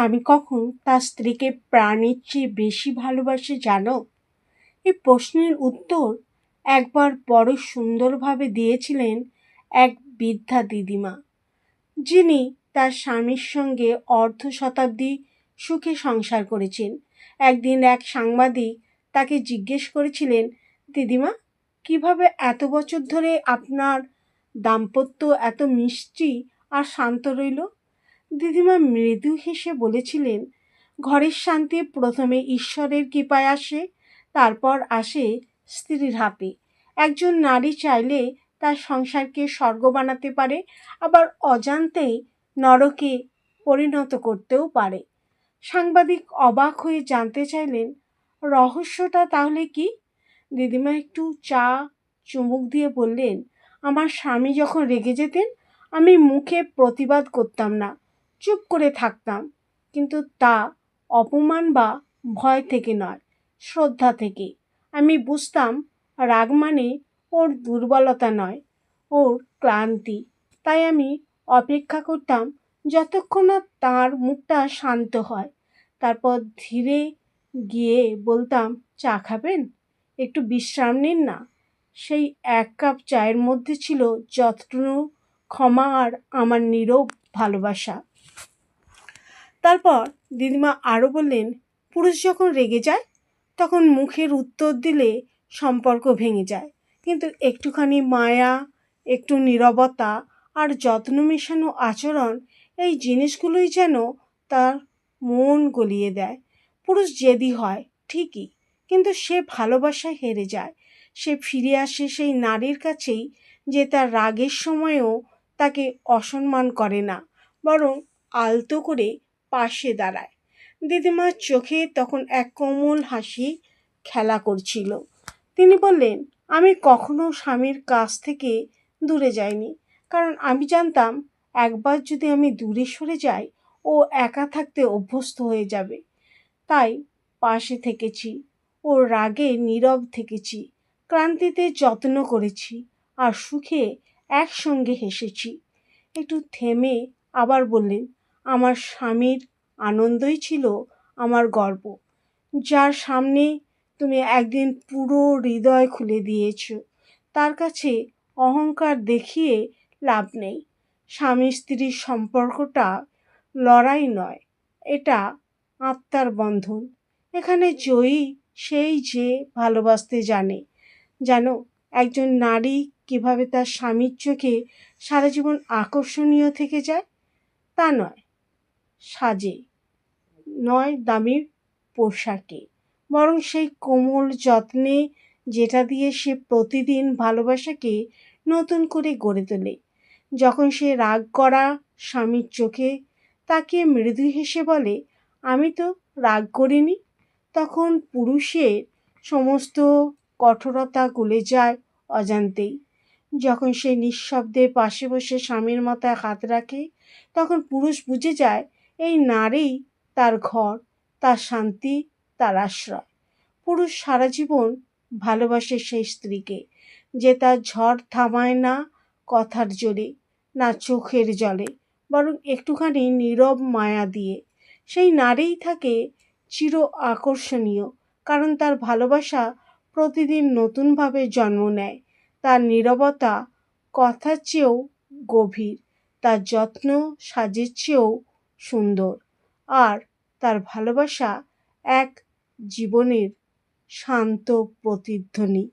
স্বামী কখন তার স্ত্রীকে প্রাণের চেয়ে বেশি ভালোবাসে জানো? এই প্রশ্নের উত্তর একবার বড় সুন্দরভাবে দিয়েছিলেন এক বৃদ্ধা দিদিমা, যিনি তার স্বামীর সঙ্গে অর্ধ শতাব্দী সুখে সংসার করেছেন। একদিন এক সাংবাদিক তাকে জিজ্ঞেস করেছিলেন, দিদিমা, কীভাবে এত বছর ধরে আপনার দাম্পত্য এত মিষ্টি আর শান্ত রইল? দিদিমা মৃদু হেসে বলেছিলেন, ঘরের শান্তি প্রথমে ঈশ্বরের কৃপায় আসে, তারপর আসে স্ত্রীর হাতে। একজন নারী চাইলে তার সংসারকে স্বর্গ বানাতে পারে, আবার অজান্তেই নরকে পরিণত করতেও পারে। সাংবাদিক অবাক হয়ে জানতে চাইলেন, রহস্যটা তাহলে কি? দিদিমা একটু চা চুমুক দিয়ে বললেন, আমার স্বামী যখন রেগে যেতেন, আমি মুখে প্রতিবাদ করতাম না। চুপ করে থাকতাম। কিন্তু তা অপমান বা ভয় থেকে নয়, শ্রদ্ধা থেকে। আমি বুঝতাম, রাগ মানে ওর দুর্বলতা নয়, ওর ক্লান্তি। তাই আমি অপেক্ষা করতাম যতক্ষণ না তাঁর মুখটা শান্ত হয়। তারপর ধীরে গিয়ে বলতাম, চা খাবেন? একটু বিশ্রাম নিন না। সেই এক কাপ চায়ের মধ্যে ছিল যত্ন, ক্ষমা আর আমার নীরব ভালোবাসা। তারপর দিদিমা আরও বললেন, পুরুষ যখন রেগে যায়, তখন মুখের উত্তর দিলে সম্পর্ক ভেঙে যায়। কিন্তু একটুখানি মায়া, একটু নীরবতা আর যত্ন মেশানো আচরণ, এই জিনিসগুলোই যেন তার মন গলিয়ে দেয়। পুরুষ জেদি হয়, ঠিকই, কিন্তু সে ভালোবাসায় হেরে যায়। সে ফিরে আসে সেই নারীর কাছেই, যে তার রাগের সময়ও তাকে অসম্মান করে না, বরং আলতো করে পাশে দাঁড়ায়। দিদিমার চোখে তখন এক কোমল হাসি খেলা করছিল। তিনি বললেন, আমি কখনো স্বামীর কাছ থেকে দূরে যাইনি। কারণ আমি জানতাম, একবার যদি আমি দূরে সরে যাই, ও একা থাকতে অভ্যস্ত হয়ে যাবে। তাই পাশে থেকেছি, ও রাগে নীরব থেকেছি, ক্লান্তিতে যত্ন করেছি আর সুখে একসঙ্গে হেসেছি। একটু থেমে আবার বললেন আমার স্বামীর আনন্দই ছিল আমার গর্ব, যার সামনে তুমি একদিন পুরো হৃদয় খুলে দিয়েছ। তার কাছে অহংকার দেখিয়ে লাভ নেই। স্বামী স্ত্রীর সম্পর্কটা লড়াই নয়, এটা আত্মার বন্ধন। এখানে জয়ী সেই যে ভালোবাসতে জানে জানো একজন নারী কীভাবে তার স্বামীর চোখে সারা জীবন আকর্ষণীয় থেকে যায়, তা নয়। সাজে। নয় দামি পোশাকে। বরং সেই কোমল যত্নে যেটা দিয়ে সে প্রতিদিন ভালোবাসাকে নতুন করে গড়ে তোলে। যখন সে রাগ করা স্বামীর চোখে তাকে মৃদু হেসে বলে, আমি তো রাগ করিনি। তখন পুরুষের সমস্ত কঠোরতা গলে যায় অজান্তেই। যখন সে নিঃশব্দে পাশে বসে স্বামীর মাথায় হাত রাখে, তখন পুরুষ বুঝে যায় এই নারী তার ঘর, তার শান্তি, তার আশ্রয়। পুরুষ সারা জীবন ভালোবাসে সেই স্ত্রীকে, যে তার ঝড় থামায় না কথার জোরে, না চোখের জলে, বরং একটুখানি নীরব মায়া দিয়ে। সেই নারীই থাকে চির আকর্ষণীয়, কারণ তার ভালোবাসা প্রতিদিন নতুনভাবে জন্ম নেয়। তার নীরবতা কথার চেয়েও গভীর, তার যত্ন, সাজের চেয়েও সুন্দর। আর তার ভালোবাসা এক জীবনের শান্ত প্রতিধ্বনি।